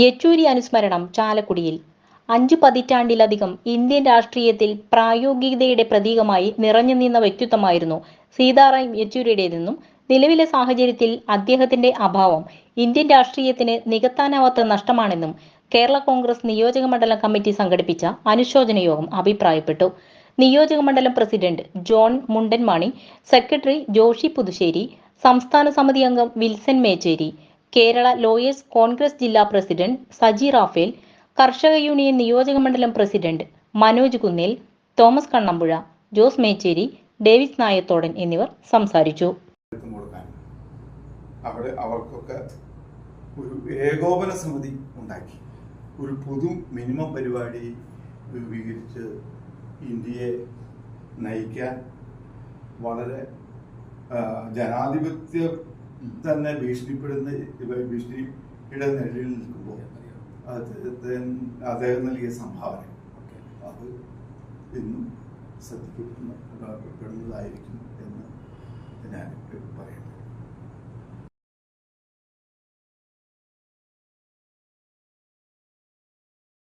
യെച്ചൂരി അനുസ്മരണം ചാലക്കുടിയിൽ. അഞ്ചു പതിറ്റാണ്ടിലധികം ഇന്ത്യൻ രാഷ്ട്രീയത്തിൽ പ്രായോഗികതയുടെ പ്രതീകമായി നിറഞ്ഞു നിന്ന വ്യക്തിത്വമായിരുന്നു സീതാറാം യെച്ചൂരിയുടേതെന്നും നിലവിലെ സാഹചര്യത്തിൽ അദ്ദേഹത്തിന്റെ അഭാവം ഇന്ത്യൻ രാഷ്ട്രീയത്തിന് നികത്താനാവാത്ത നഷ്ടമാണെന്നും കേരള കോൺഗ്രസ് നിയോജക മണ്ഡലം കമ്മിറ്റി സംഘടിപ്പിച്ച അനുശോചന യോഗം അഭിപ്രായപ്പെട്ടു. നിയോജക മണ്ഡലം president John Mundanmani secretary Joshi Puthussery സംസ്ഥാന സമിതി അംഗം വിൽസൺ മേച്ചേരി കേരള ലോയേഴ്സ് കോൺഗ്രസ് ജില്ലാ പ്രസിഡന്റ് സജി റാഫേൽ കർഷക യൂണിയൻ നിയോജക മണ്ഡലം president Manoj Kunnil Thomas Kannampuzha Jose Mecheri Davis Nayathodan എന്നിവർ സംസാരിച്ചു. അവിടെ അവർക്കൊക്കെ ഒരു ഏകോപന സമിതി ഉണ്ടാക്കി. ഒരു പൊതു മിനിമം പരിപാടി രൂപീകരിച്ച് ഇന്ത്യയെ നയിക്കാൻ വളരെ ജനാധിപത്യം തന്നെ ഭീഷണിപ്പെടുന്ന ഭീഷണിയുടെ നിഴലിൽ നിൽക്കുമ്പോൾ അദ്ദേഹം നൽകിയ സംഭാവന. അത് ഇന്നും ശ്രദ്ധിക്കപ്പെടുന്നതായിരിക്കും എന്ന്